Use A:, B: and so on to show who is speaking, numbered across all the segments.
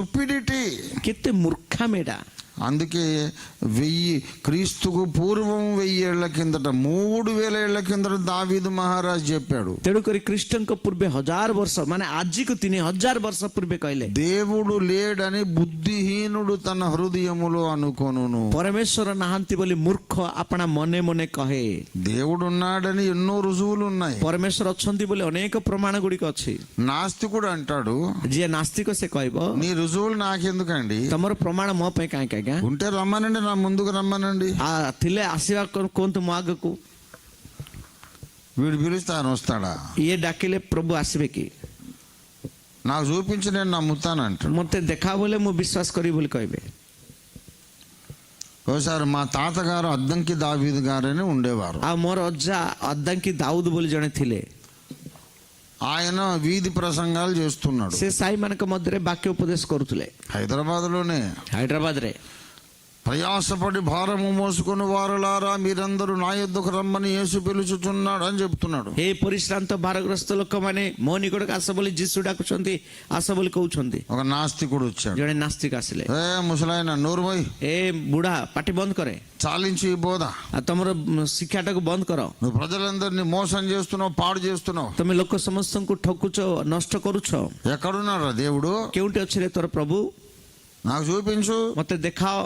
A: stupidity.
B: କେତେ ମୂର୍ଖାମେଡ଼ା
A: అందుకే వెయ్యి క్రీస్తుకు పూర్వం వెయ్యి ఏళ్ల కిందట మూడు వేల ఏళ్ల కిందట దావీదు మహారాజ్ చెప్పాడు
B: ତେଣୁକରି ଖ୍ରୀଷ୍ଟଙ୍କ ପୂର୍ବେ ହଜାର ବର୍ଷ ମାନେ ଆଜିକୁ ତିନି ହଜାର ବର୍ଷ ପୂର୍ବେ କହିଲେ
A: దేవుడు లేడని బుద్ధిహీనుడు తన హృదయములో అనుకొనును
B: ପରମେଶ୍ୱର ନାହାନ୍ତି ବୋଲି ମୂର୍ଖ ଆପଣା ମନେ ମନେ କହେ
A: దేవుడు ఉన్నాడని ఎన్నో రుజువులు ఉన్నాయి
B: ପରମେଶ୍ୱର ଅଛନ୍ତି ବୋଲି ଅନେକ ପ୍ରମାଣ ଗୁଡ଼ିକ ଅଛି
A: నాస్తికుడు అంటాడు
B: ଯିଏ ନାସ୍ତିକ ସେ କହିବ
A: నీ రుజువులు నాకెందుకండి
B: ତମର ପ୍ରମାଣ ମୋ ପାଇଁ କାହିଁକି ଆଜ୍ଞା
A: ఉంటే రమ్మనండి నా ముందుకు రమ్మనండి
B: ଆ ଥିଲେ ଆସିବା କ- କୁହନ୍ତୁ ମୋ ଆଗକୁ
A: వీడు పిలిస్తే ఆయన వస్తాడా
B: ଇଏ ଡାକିଲେ ପ୍ରଭୁ ଆସିବେ କି
A: నాకు చూపించి నేను నమ్ముతానంటాడు
B: ମୋତେ ଦେଖା ବୋଲେ ମୁଁ ବିଶ୍ୱାସ କରିବି ବୋଲି କହିବେ
A: ఒకసారి మా తాతగారు అద్దంకి దావీదు గారని ఉండేవారు
B: ଆଉ ମୋର ଅଜା ଅଦାଙ୍କି ଦାଉଦ ବୋଲି ଜଣେ ଥିଲେ
A: ఆయన వీధి ప్రసంగాలు చేస్తున్నాడు
B: ସେ ସାହିମାନଙ୍କ ମଧ୍ୟରେ ବାକ୍ୟ ଉପଦେଶ କରୁଥିଲେ
A: హైదరాబాద్లోనే
B: ହାଇଦ୍ରାବାଦରେ
A: ప్రయాసపడి భారము మోసుకుని వారులారా మీరందరూ నా యొద్దకు రమ్మని యేసు పిలుచుచున్నాడు అని చెప్తున్నాడు
B: ହେ ପରିଶ୍ରାନ୍ତ ଭାରଗ୍ରସ୍ତ ଲୋକମାନେ ମୋ ନିକଟକୁ ଆସ ବୋଲି ଯୀଶୁ ଡାକୁଛନ୍ତି ଆସ ବୋଲି କହୁଛନ୍ତି
A: ఒక నాస్తికుడు వచ్చాడు
B: ଜଣେ ନାସ୍ତିକ ଆସିଲେ
A: ఏ ముసలాయన నోరుమై
B: ଏ ବୁଢା ପାଟି ବନ୍ଦ କରେ
A: చాలించి ఈ బోధ
B: ଆଉ ତମର ଶିକ୍ଷାଟାକୁ ବନ୍ଦ କର
A: నువ్వు ప్రజలందరినీ మోసం చేస్తున్నావు పాడు చేస్తున్నావు
B: ତମେ ଲୋକ ସମସ୍ତଙ୍କୁ ଠକୁଛ ନଷ୍ଟ କରୁଛ
A: ఎక్కడున్నారా దేవుడు
B: କେଉଁଠି ଅଛି ରେ ତୋର ପ୍ରଭୁ
A: నాకు చూపించు
B: ମତେ ଦେଖାଅ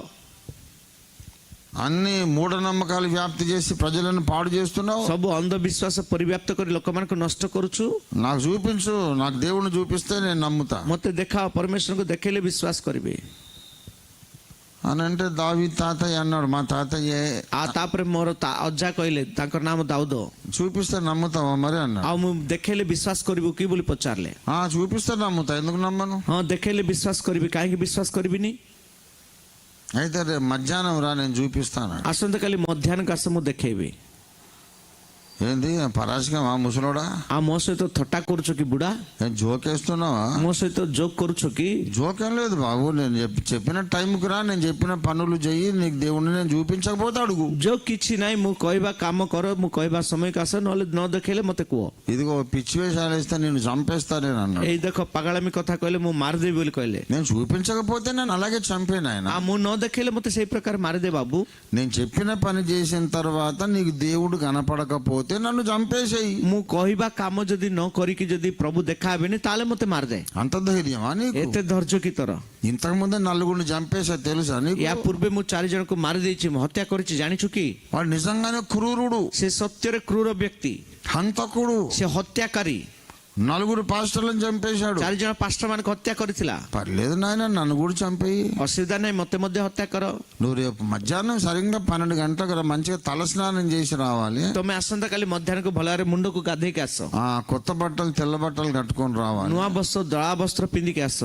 A: అన్ని మూఢనమ్మకాలు వ్యాప్తి చేసి ప్రజలను పాడు చేస్తున్నావు
B: ସବୁ ଅନ୍ଧବିଶ୍ୱାସ ପରିବ୍ୟାପ୍ତ କରି ଲୋକମାନଙ୍କୁ ନଷ୍ଟ କରୁଛୁ
A: నాకు చూపించు నాకు దేవుడిని చూపిస్తే నేను నమ్ముతా
B: ମତେ ଦେଖାଅ ପରମେଶ୍ୱରଙ୍କୁ ଦେଖେଇଲେ ବିଶ୍ୱାସ କରିବି
A: అని అంటే దావి తాతయ్య అన్నాడు మా తాతయ్య
B: ଆଉ ତାପରେ ମୋର ତା- ଅଜା କହିଲେ ତାଙ୍କର ନାମ ଦାଉଦ
A: చూపిస్తే నమ్ముతావా మరి అన్నాడు
B: ଆଉ ମୁଁ ଦେଖେଇଲେ ବିଶ୍ୱାସ କରିବୁ କି ବୋଲି ପଚାରିଲେ
A: ఆ చూపిస్తే నమ్ముతా ఎందుకు నమ్మను
B: ହଁ ଦେଖେଇଲେ ବିଶ୍ୱାସ କରିବି କାହିଁକି ବିଶ୍ୱାସ କରିବିନି
A: అయితే మధ్యాహ్నం రా నేను చూపిస్తాను.
B: అసంతకాలి మధ్యాహ్నం కష్టము దక్కేవి
A: ఏంది? పరాశకం ఆ ముసలోడా?
B: ఆ మోసతో తొట్టా కూర్చోకి
A: బుడా? జోకేస్తున్నావా?
B: మోసతో జోక్ కూర్చోకి?
A: జోకేం లేదు బాబు నేను చెప్పి చెప్పిన టైంకి రా నేను చెప్పిన పనులు చెయ్యి నీకు దేవుడిని నేను చూపించకపోతే అడుగు.
B: జోక్ ఇచ్చిన ము కోయిబా కమ్మ కొర ము కోయిబా సమయ కాస నోళ్ళు నో దొకేలే మొత్తం కువ
A: ఇదిగో పిచ్చి వేషాలు వేస్తే నేను చంపేస్తా నేను అన్నాడు
B: ఇదొక పగళమి కొత్త కోయిలే ము మారదేవులు కోయిలే
A: నేను చూపించకపోతే నేను అలాగే చంపాను ఆయన?
B: ఆ ము నో దొకేలే మొత్తం సే ప్రకారం మారదే బాబు.
A: నేను చెప్పిన పని చేసిన తర్వాత నీకు దేవుడు కనపడకపోతే ମୋତେ ନାନୁ ଜମ୍ପେ ସେଇ
B: ମୁଁ କହିବା କାମ ଯଦି ନ କରିକି ଯଦି ପ୍ରଭୁ ଦେଖା ହେବେନି ତାହେଲେ ମୋତେ ମାରିଯାଏ
A: అంత ధైర్యం నీకు
B: ଏତେ ଧୈର୍ଯ୍ୟ କି ତୋର
A: ఇంతకు ముందే నలుగురిని చంపేసా తెలుసా నీకు
B: ୟା ପୂର୍ବେ ମୁଁ ଚାରି ଜଣଙ୍କୁ ମାରିଦେଇଛି ମୁଁ ହତ୍ୟା କରିଛି ଜାଣିଛୁ କି
A: వాడు నిజంగానే క్రూరుడు
B: ସେ ସତ୍ୟରେ କ୍ରୁର ବ୍ୟକ୍ତି ହାନ୍ତ
A: హంతకుడు
B: ସେ ହତ୍ୟାକାରୀ
A: నలుగురు పాస్టర్లను చంపేశాడు
B: ଚାରି ଜଣ ପାଷ୍ଟର ମାନଙ୍କୁ ହତ୍ୟା କରିଥିଲା
A: పర్లేదు నాయన నన్ను కూడా చంపేయి
B: ଅସୁବିଧା ନାହିଁ ମତେ ମଧ୍ୟ ହତ୍ୟା କର
A: నువ్వు రేపు మధ్యాహ్నం సరిగ్గా పన్నెండు గంటలకు రా, మంచిగా తల స్నానం చేసి రావాలి
B: ତମେ ଆସନ୍ତାକାଲି ମଧ୍ୟାହ୍ନକୁ ଭଲ ଭାବରେ ମୁଣ୍ଡକୁ ଗାଧେଇକି ଆସ
A: ఆ కొత్త బట్టలు తెల్ల బట్టలు కట్టుకొని రావాలి
B: ନୂଆ ବସ୍ତ୍ର ଦଳା ବସ୍ତ୍ର ପିନ୍ଧିକି ଆସ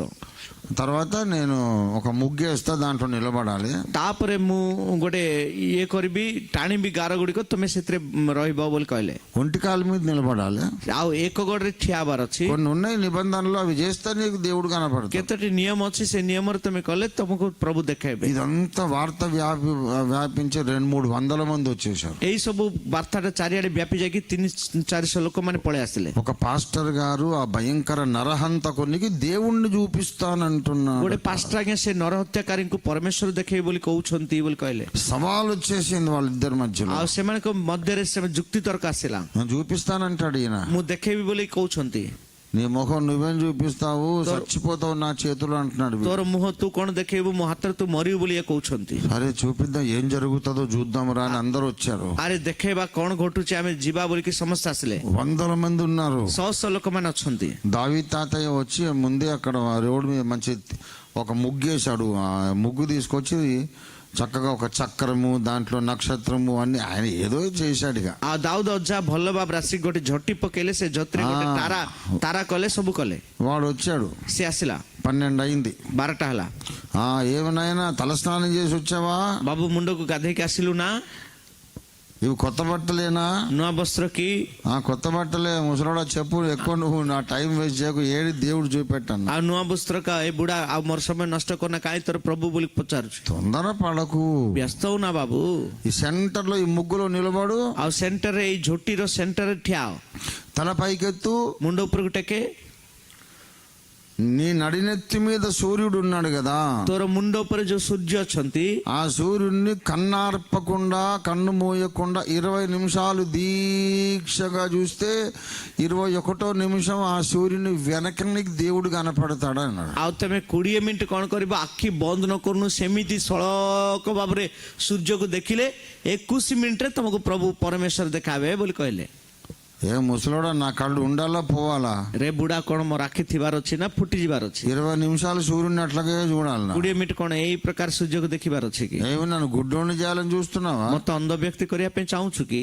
A: తర్వాత నేను ఒక ముగ్గేస్తా దాంట్లో నిలబడాలి
B: ତାପରେ ମୁଁ ଗୋଟେ ଇଏ କରିବି ଟାଣିବି ଗାର ଗୁଡ଼ିକ ତମେ ସେଥିରେ ରହିବ ବୋଲି କହିଲେ
A: ఒంటి కాలు మీద నిలబడాలి
B: ଆଉ ଏକ ଗୋଡ଼ରେ ଠିଆ ହବାର ଅଛି
A: కొన్ని ఉన్నాయి నిబంధనలు అవి చేస్తే నీకు దేవుడు కనపడతాడు
B: କେତୋଟି ନିୟମ ଅଛି ସେ ନିୟମରେ ତମେ କଲେ ତମକୁ ପ୍ରଭୁ ଦେଖାଇବେ
A: ఇదంతా వార్త వ్యాపి వ్యాపించి రెండు మూడు వందల మంది వచ్చేసారు
B: ଏଇ ସବୁ ବାର୍ତ୍ତାଟା ଚାରିଆଡେ ବ୍ୟାପି ଯାଇକି ତିନି ଚାରିଶହ ଲୋକମାନେ ପଳେଇ ଆସିଲେ
A: ఒక పాస్టర్ గారు ఆ భయంకర నరహంతకునికి దేవుణ్ణి చూపిస్తానంటున్నాడు
B: ଗୋଟେ ପାଷ୍ଟର ଆଜ୍ଞା ସେ ନରହତ୍ୟାକାରୀଙ୍କୁ ପରମେଶ୍ୱର ଦେଖେଇବେ ବୋଲି କହୁଛନ୍ତି ବୋଲି କହିଲେ
A: సవాల్ వచ్చేసింది వాళ్ళిద్దరి మధ్యలో
B: ଆଉ ସେମାନଙ୍କ ମଧ୍ୟରେ ସେ ଯୁକ୍ତି ତର୍କ ଆସିଲା
A: నేను చూపిస్తానంటాడు ఈయన
B: ମୁଁ ଦେଖେଇବି ବୋଲି କହୁଛନ୍ତି
A: నీ ముఖం నువ్వేం చూపిస్తావు? చచ్చిపోతావు నా చేతులు అంటున్నాడు
B: తోర ముహ తూ కొన దక్కేవు మో హత్తర మరియు బులియ కూర్చుంది?
A: అరే చూపిద్దాం ఏం జరుగుతుందో చూద్దాం రా అని అందరూ వచ్చారు.
B: అరే దెక్కేవా కోణ గొట్టుచి ఆమె జీబా బులికి సమస్య అసలే.
A: వందల మంది ఉన్నారు.
B: సంస్థ లోకమని వచ్చింది
A: దావి తాతయ్య వచ్చి ముందే అక్కడ రోడ్ మీద మంచి ఒక ముగ్గు వేశాడు ఆ ముగ్గు తీసుకొచ్చి చక్కగా ఒక చక్రము దాంట్లో నక్షత్రము అన్ని ఆయన ఏదో చేశాడు ఇక
B: ଆଉ ଦାଉଦ ଅଜା ଭଲ ଭାବରେ ଆସିକି ଗୋଟେ ଝଟି ପକେଇଲେ ସେ ଝଟିରେ ଗୋଟେ
A: ହଁ।
B: ତାରା ତାରା କଲେ ସବୁ କଲେ
A: వాడు వచ్చాడు
B: ସେ ଆସିଲା
A: పన్నెండు అయింది
B: ବାରଟା ହେଲା
A: ఆ ఏమనైనా తలస్నానం చేసి వచ్చావా
B: ବାବୁ ମୁଣ୍ଡକୁ ଗାଧେଇକି ଆସିଲୁ ନା
A: ఇవి కొత్త బట్టలేనా?
B: నా బస్త్రకి?
A: ఆ కొత్త బట్టలే. ముసలోడా చెప్పు ఎక్కువ నువ్వు నా టైం వేస్ట్ చేయకు. ఏడి దేవుడు
B: చూపెట్టాను. ఆ నువ్వు బుస్త్రక? ఎప్పుడు ఆ మరుసమే నష్టకొన్న కాగితాలు ప్రభు బులికిపోచారు
A: తొందర పడకు.
B: వ్యస్తవు నా బాబు.
A: ఈ సెంటర్లో ఈ ముగ్గులు నిలబడు.
B: ఆ సెంటర్ ఈ జొట్టిలో సెంటర్ ఠ్యా.
A: తల పైకెత్తు.
B: ముండో పురుగుటకే.
A: నీ నడినెత్తి మీద సూర్యుడు ఉన్నాడు కదా
B: ତୋର ମୁଣ୍ଡ ଉପରେ ଯୋଉ ସୂର୍ଯ୍ୟ ଅଛନ୍ତି
A: ఆ సూర్యుడిని కన్నార్పకుండా కన్ను మూయకుండా ఇరవై నిమిషాలు దీక్షగా చూస్తే ఇరవై ఒకటో నిమిషం ఆ సూర్యుని వెనకని దేవుడు కనపడతాడు అన్నాడు
B: ଆଉ ତମେ କୋଡିଏ ମିନିଟ କଣ କରିବ ଆଖି ବନ୍ଦ ନ କରୁନୁ ସେମିତି ସଳକ ଭାବରେ ସୂର୍ଯ୍ୟକୁ ଦେଖିଲେ ଏକୋଇଶ ମିନିଟରେ ତମକୁ ପ୍ରଭୁ ପରମେଶ୍ୱର ଦେଖାବେ ବୋଲି କହିଲେ
A: ఏ ముసలోడా నా కళ్ళు ఉండాలా పోవాలా
B: ରେ ବୁଢା କଣ ମୋର ଆଖି ଥିବାର ଅଛି ନା ଫୁଟି ଯିବାର ଅଛି
A: ఇరవై నిమిషాలు సూర్యుడిని అట్లాగే చూడాలి
B: କୋଡିଏ ମିନିଟ କଣ ଏଇ ପ୍ରକାର ସୂର୍ଯ୍ୟକୁ ଦେଖିବାର ଅଛି କି
A: ఏమి నన్ను గుడ్డోని చేయాలని చూస్తున్నావా
B: ମତେ ଅନ୍ଧ ବ୍ୟକ୍ତି କରିବା ପାଇଁ ଚାହୁଁଛୁ କି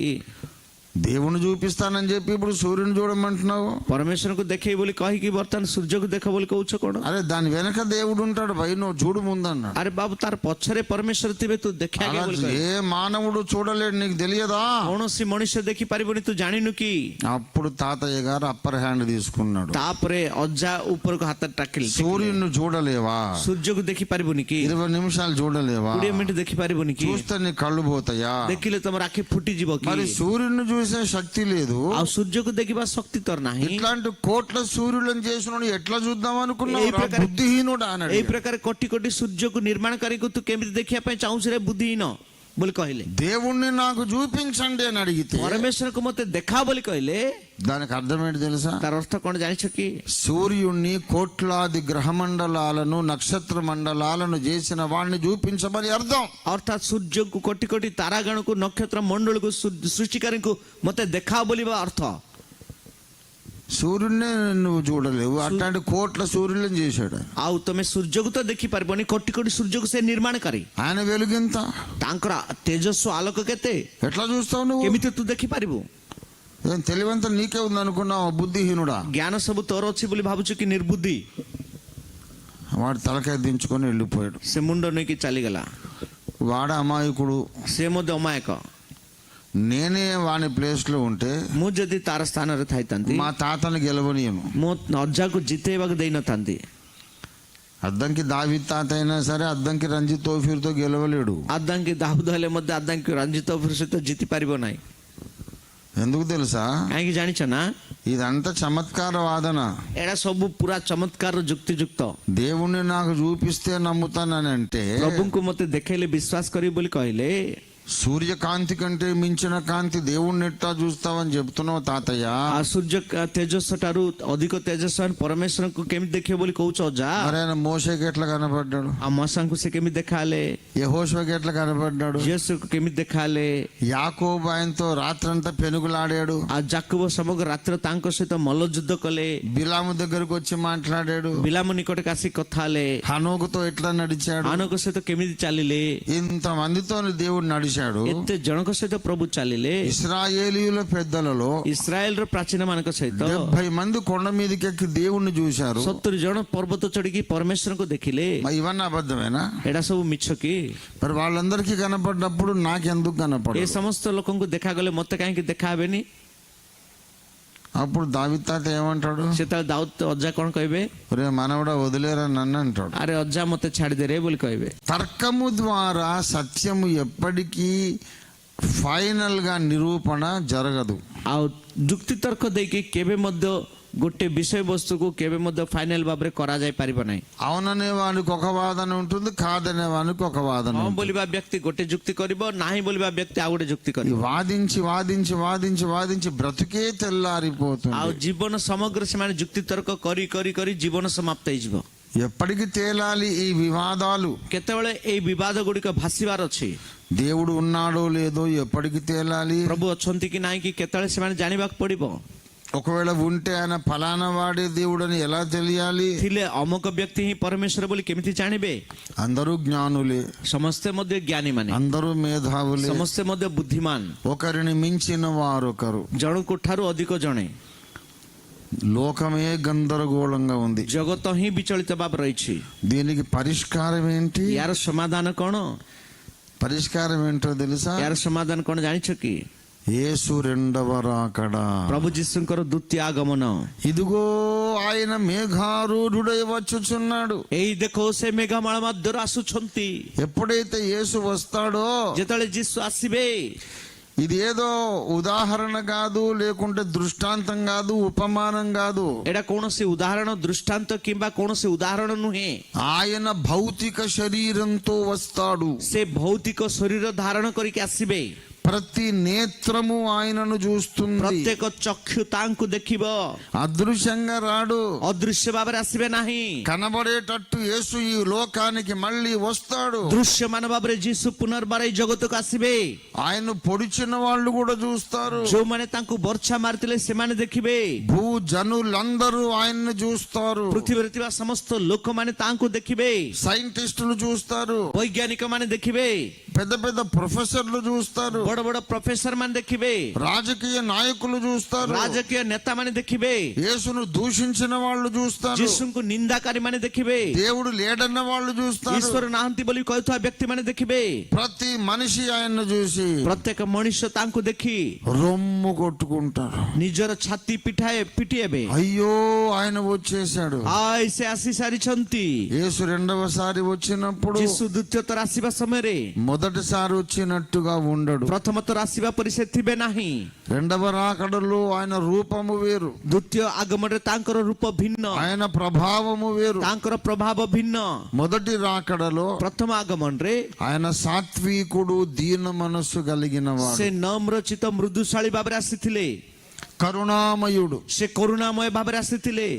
A: దేవుని చూపిస్తానని చెప్పి ఇప్పుడు సూర్యుని చూడమంటున్నావు?
B: పరమేశ్వరుకు దెక్కేబోలి కాహికి భర్తను సూర్యకు దెక్కబోలి కూర్చోకూడదు.
A: అరే దాని వెనక దేవుడు ఉంటాడు భయ నువ్వు చూడు
B: ముందన్నా అరే బాబు తన పొచ్చరే
A: పరమేశ్వర
B: తివే తు
A: ఏ మానవుడు చూడలేడు నీకు తెలియదా?
B: మనసి మనుష్య దెక్కి పరిబుని తు జానినుకి.
A: అప్పుడు తాతయ్య గారు అప్పర్ హ్యాండ్ తీసుకున్నాడు.
B: తాపరే అజ్జా ఉప్పరకు హత టక్కిల్
A: సూర్యుని చూడలేవా?
B: సూర్యకు దెక్కి పరిబునికి
A: ఇరవై నిమిషాలు చూడలేవా?
B: కుడి మినిట్ దెక్కి పరిబునికి
A: చూస్తే నీ కళ్ళు పోతాయా?
B: దెక్కిలో తమ రాకి పుట్టి జీబోకి
A: మరి సూర్యుని చూసి చేసే శక్తి లేదు.
B: ఆ సూర్యకు దగ్గర శక్తి తోరణ
A: ఇట్లాంటి కోట్ల సూర్యులను చేసిన ఎట్లా చూద్దాం
B: అనుకున్నా
A: బుద్ధిహీనుడు అన్నాడు
B: ఏ ప్రకారం కొట్టి కొట్టి సూర్యకు నిర్మాణ కరిగొత్తు కెమిది దేఖ్యా పై బుద్ధిహీనం? বলি কহিলে
A: దేవుణ్ణి నాకు చూపించండి అని అడిగితే
B: పరమేశ్వరకు మొత్తం దెక్కాబలి కహిలే.
A: దానికి అర్థం ఏంటి తెలుసా?
B: తర్వాత కొండ జానిచుకి
A: సూర్యుణ్ణి కోట్లాది గ్రహ మండలాలను నక్షత్ర మండలాలను చేసిన వాడిని చూపించమని అర్థం.
B: అర్థాత్ సూర్యుకు కొట్టి కొట్టి తారాగణకు నక్షత్ర మండలకు సృష్టికరకు మొత్తం దెక్కాబలి అర్థం.
A: సూర్యుడినే నువ్వు చూడలేవు అట్లాంటి కోట్ల సూర్యులను చేశాడు
B: ଆଉ ତମେ ସୂର୍ଯ୍ୟକୁ ତ ଦେଖିପାରିବନି କୋଟି କୋଟି ସୂର୍ଯ୍ୟକୁ ସେ ନିର୍ମାଣ କରେ
A: ఆయన వెలుగింత
B: ତାଙ୍କର ତେଜସ୍ୱ ଆଲୋକ କେତେ
A: ఎట్లా చూస్తావు నువ్వు
B: କେମିତି ତୁ ଦେଖିପାରିବୁ
A: ఏం తెలివంత నీకే ఉంది అనుకున్నావు బుద్ధిహీనుడా
B: ଜ୍ଞାନ ସବୁ ତୋର ଅଛି ବୋଲି ଭାବୁଛୁ କି ନିର୍ବୁଦ୍ଧି
A: వాడు తలకాయ దించుకొని వెళ్ళిపోయాడు
B: ସେ ମୁଣ୍ଡ ନେଇକି ଚାଲିଗଲା
A: వాడ అమాయకుడు
B: ସେ ମଧ୍ୟ ଅମାୟକ
A: నేనే వాని ప్లేస్ లో ఉంటే
B: ମୁଁ ଯଦି ତାର ସ୍ଥାନରେ ଥାଇଥାନ୍ତି
A: మా తాతని గెలవనీయను
B: ମୋ ଅଜାକୁ ଜିତେଇବାକୁ ଦେଇନଥାନ୍ତି
A: అద్దంకి దావి తాత అయినా సరే అద్దంకి రంజిత్ తోఫీర్తో గెలవలేడు
B: ଆଦାଙ୍କି ଦାଉଦ ହେଲେ ମଧ୍ୟ ଆଦାଙ୍କି ରଞ୍ଜିତ ଅଫିର ସହିତ ଜିତି ପାରିବ ନାହିଁ
A: ఎందుకు తెలుసా
B: କାହିଁକି ଜାଣିଛ ନା
A: ఇదంతా చమత్కార వాదన
B: ଏଇଟା ସବୁ ପୁରା ଚମତ୍କାର ଯୁକ୍ତିଯୁକ୍ତ
A: దేవుణ్ణి నాకు చూపిస్తే నమ్ముతానని అంటే
B: ପ୍ରଭୁଙ୍କୁ ମତେ ଦେଖେଇଲେ ବିଶ୍ୱାସ କରିବି ବୋଲି କହିଲେ
A: సూర్యకాంతి కంటే మించిన కాంతి దేవుణ్ణి ఎట్టా చూస్తావని చెప్తున్నావు తాతయ్య
B: ଆଉ ସୂର୍ଯ୍ୟ ତେଜସ୍ୱ ଠାରୁ ଅଧିକ ତେଜସ୍ୱାନ ପରମେଶ୍ୱରଙ୍କୁ କେମିତି ଦେଖିବ ବୋଲି କହୁଛ ଅଜା
A: మరి ఆయన మోసేకి ఎట్లా కనపడ్డాడు
B: ଆଉ ମଶାଙ୍କୁ ସେ କେମିତି ଦେଖାହେଲେ
A: యహోషువకి ఎట్లా కనపడ్డాడు
B: ଝିଅକୁ କେମିତି ଦେଖାହେଲେ
A: యాకోబు ఆయనతో రాత్రంతా పెనుగులాడాడు
B: ଆଉ ଜାକୁବ ସମଗ୍ର ରାତିରେ ତାଙ୍କ ସହିତ ମଲ୍ଲଯୁଦ୍ଧ କଲେ
A: బిలాము దగ్గరకు వచ్చి మాట్లాడాడు
B: ବିଲାମ ନିକଟକୁ ଆସି କଥା ହେଲେ
A: హనోకుతో ఎట్లా నడిచాడు
B: ମାନଙ୍କ ସହିତ କେମିତି ଚାଲିଲେ
A: ఇంత మందితో దేవుడు నడిచాడు
B: ଏତେ ଜଣଙ୍କ ସହିତ ପ୍ରଭୁ ଚାଲିଲେ
A: ఇస్రాయేలీయుల పెద్దలలో
B: ଇସ୍ରାଏଲର ପ୍ରାଚୀନ ମାନଙ୍କ ସହିତ
A: డెబ్బై మంది కొండ మీదకి ఎక్కి దేవుణ్ణి చూశారు
B: ସତୁରି ଜଣ ପର୍ବତ ଚଢିକି ପରମେଶ୍ୱରଙ୍କୁ ଦେଖିଲେ
A: మరి ఇవన్నీ అబద్ధమేనా
B: ଏଇଟା ସବୁ ମିଛ କି
A: మరి వాళ్ళందరికీ కనపడ్డప్పుడు నాకెందుకు
B: ଏ
A: కనపడదు
B: ସମସ୍ତ ଲୋକଙ୍କୁ ଦେଖାଗଲେ ମତେ କାହିଁକି ଦେଖାହେବେନି
A: అప్పుడు దావితాత ఏమంటాడు
B: ସେତେବେଳେ ଦାଉଦ ଅଜା କଣ କହିବେ
A: రే మనవడా వదిలేరా నన్ను అంటాడు
B: ଆରେ ଅଜା ମତେ ଛାଡିଦେରେ ବୋଲି କହିବେ
A: తర్కము ద్వారా సత్యము ఎప్పటికీ ఫైనల్ గా నిరూపణ జరగదు
B: ଆଉ ଯୁକ୍ତି ତର୍କ ଦେଇକି କେବେ ମଧ୍ୟ ଗୋଟେ ବିଷୟବସ୍ତୁକୁ କେବେ ମଧ୍ୟ ଫାଇନାଲ ଭାବରେ କରାଯାଇ ପାରିବ ନାହିଁ
A: అవుననే వానికి ఒక వాదన ఉంటుంది కాదనే వానికి ఒక వాదన
B: ହଁ
A: ఉంటుంది.
B: ବୋଲିବା ବ୍ୟକ୍ତି ଗୋଟେ ଯୁକ୍ତି କରିବ ନାହିଁ ବୋଲିବା ବ୍ୟକ୍ତି ଆଉ ଗୋଟେ ଯୁକ୍ତି
A: ఈ
B: କରିବ
A: వాదించి వాదించి వాదించి వాదించి బ్రతుకే
B: ଆଉ
A: తెల్లారిపోతుంది
B: ଜୀବନ ସମଗ୍ର ସେମାନେ ଯୁକ୍ତି ତର୍କ କରି କରି କରି ଜୀବନ ସମାପ୍ତ ହେଇଯିବ
A: ఎప్పటికి తేలాలి ఈ వివాదాలు
B: କେତେବେଳେ ଏଇ ବିବାଦ ଗୁଡ଼ିକ ଭାସିବାର ଅଛି
A: దేవుడు ఉన్నాడో లేదో ఎప్పటికి తేలాలి
B: ପ୍ରଭୁ ଅଛନ୍ତି କି ନାହିଁ କି କେତେବେଳେ ସେମାନେ ଜାଣିବାକୁ ପଡିବ
A: ఒకవేళ ఉంటే ఆయన ఫలానా వాడే దేవుడని ఎలా తెలియాలి
B: ଥିଲେ অমুক ব্যক্তি হি পরমেশ্বর বলে কেমিতি জানিবে
A: అందరూ జ్ఞానులే
B: সমস্ত মধ্যে জ্ঞানী মানে
A: అందరూ మేధావులే
B: সমস্ত মধ্যে বুদ্ধিমান
A: ఒకరిని మించిన వారొకరు
B: জনকু ঠারু অধিক জনে
A: లోకమే గందరగోళంగా ఉంది
B: জগত হি বিচলিত ভাব রয়েছে
A: దీనికి పరిష్కారం ఏంటి
B: ইয়ার সমাধান কোন
A: పరిష్కారం ఏంటో తెలుసా
B: ইয়ার সমাধান কোন জানিছ কি
A: యేసు రెండవ రాకడ.
B: ప్రభు జిశంకర దుత్యాగమన.
A: ఇదిగో ఆయన మేఘారూఢుడై వచ్చుచున్నాడు.
B: ఎయి దకోసే మేఘమళ మధ్య రాసుచుంది
A: ఎప్పుడైతే యేసు వస్తాడో
B: జతళ జిస్సు అసిబే
A: ఇది ఏదో ఉదాహరణ కాదు లేకుంటే దృష్టాంతం కాదు ఉపమానం కాదు.
B: ఎడ కోణసి ఉదాహరణ దృష్టాంత కింబా కోణసి ఉదాహరణ నుహే
A: ఆయన భౌతిక శరీరంతో వస్తాడు.
B: సే భౌతిక శరీర ధారణ కొరికి అసిబే
A: ప్రతి నేత్రము ఆయనను చూస్తుంది
B: ପ୍ରତ୍ୟେକ ଚକ୍ଷୁ ତାଙ୍କୁ ଦେଖିବ
A: అదృశ్యంగా రాడు
B: ଅଦୃଶ୍ୟ ଭାବରେ ଆସିବେ ନାହିଁ
A: కనబడేటట్టు యేసు ఈ లోకానికి మళ్ళీ వస్తాడు
B: ଦୃଶ୍ୟମାନ ଭାବରେ ଯୀଶୁ ପୁନର୍ବାର ଏଇ ଜଗତକୁ ଆସିବେ
A: ఆయన పొడిచిన వాళ్ళు కూడా చూస్తారు
B: ଯୋଉମାନେ ତାଙ୍କୁ ବର୍ଚ୍ଛା ମାରିଥିଲେ ସେମାନେ ଦେଖିବେ
A: భూ జనులందరూ ఆయన్ని చూస్తారు
B: ପୃଥିବୀରେ ଥିବା ସମସ୍ତ ଲୋକମାନେ ତାଙ୍କୁ ଦେଖିବେ
A: సైంటిస్టులు చూస్తారు
B: ବୈଜ୍ଞାନିକ ମାନେ ଦେଖିବେ
A: పెద్ద పెద్ద ప్రొఫెసర్లు చూస్తారు
B: ବଡ ବଡ ପ୍ରଫେସର ମାନେ ଦେଖିବେ
A: రాజకీయ నాయకులు చూస్తారు
B: ରାଜକୀୟ ନେତା ମାନେ ଦେଖିବେ
A: యేసును దూషించిన వాళ్ళు చూస్తారు
B: ଯୀଶୁଙ୍କୁ ନିନ୍ଦାକାରୀ ମାନେ ଦେଖିବେ
A: దేవుడు లేడన్న వాళ్ళు చూస్తారు
B: ଈଶ୍ୱର ନାହାନ୍ତି ବୋଲି କହୁଥିବା ବ୍ୟକ୍ତି ମାନେ ଦେଖିବେ
A: ప్రతి మనిషి ఆయన్ను చూసి
B: ପ୍ରତ୍ୟେକ ମଣିଷ ତାଙ୍କୁ ଦେଖି
A: రొమ్ము కొట్టుకుంటారు
B: ନିଜର ଛାତି ପିଠାଏ ପିଟି ହେବେ
A: అయ్యో ఆయన వచ్చేసాడు
B: ଆୟ ସେ ଆସି ସାରିଛନ୍ତି
A: యేసు రెండవసారి వచ్చినప్పుడు
B: ଯୀଶୁ ଦ୍ୱିତୀୟ ଥର ଆସିବା ସମୟରେ
A: మొదటిసారి వచ్చినట్టుగా ఉండడు
B: ପ୍ରଥମ ଥର ଆସିବା ପରି ସେ ଥିବେ ନାହିଁ
A: రెండవ రాకడలో ఆయన రూపము వేరు
B: ଦ୍ୱିତୀୟ ଆଗମନରେ ତାଙ୍କର ରୂପ ଭିନ୍ନ
A: ఆయన ప్రభావము వేరు
B: ତାଙ୍କର ପ୍ରଭାବ ଭିନ୍ନ
A: మొదటి రాకడలో
B: ପ୍ରଥମ ଆଗମନରେ
A: ఆయన సాత్వికుడు దీన మనస్సు కలిగిన వాడు
B: ସେ ନମ୍ରଚିତ ମୃଦୁଶାଳୀ ଭାବରେ ଆସିଥିଲେ
A: కరుణామయుడు
B: ସେ କରୁଣାମୟ ଭାବରେ ଆସିଥିଲେ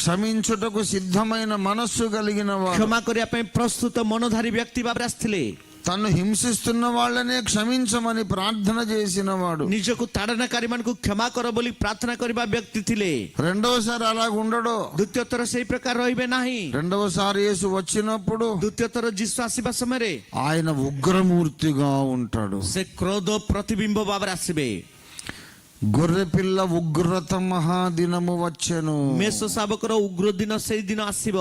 A: క్షమించుటకు సిద్ధమైన మనస్సు కలిగిన వాడు
B: କ୍ଷମା କରିବା ପାଇଁ ପ୍ରସ୍ତୁତ ମନଧାରୀ ବ୍ୟକ୍ତି ଭାବରେ ଆସିଥିଲେ
A: తను హింసిస్తున్న వాళ్ళనే క్షమించమని ప్రార్థన చేసిన వాడు
B: ନିଜକୁ ତାଡ଼ନାକାରୀ ମାନଙ୍କୁ କ୍ଷମା କର ବୋଲି ପ୍ରାର୍ଥନା କରିବା ବ୍ୟକ୍ତି ଥିଲେ
A: రెండవసారి అలాగ ఉండడు
B: ଦ୍ୱିତୀୟ ଥର ସେଇ ପ୍ରକାର ରହିବେ ନାହିଁ
A: రెండవసారి యేసు వచ్చినప్పుడు
B: ଦ୍ୱିତୀୟ ଥର ଯୀଶୁ ଆସିବା ସମୟରେ
A: ఆయన ఉగ్రమూర్తిగా ఉంటాడు
B: ସେ କ୍ରୋଧ ପ୍ରତିବିମ୍ବ ଭାବରେ ଆସିବେ
A: గొర్రెపిల్ల ఉగ్రత మహాదినము వచ్చెను
B: ମେଷ ଶାବକର ଉଗ୍ର ଦିନ ସେଇ ଦିନ ଆସିବ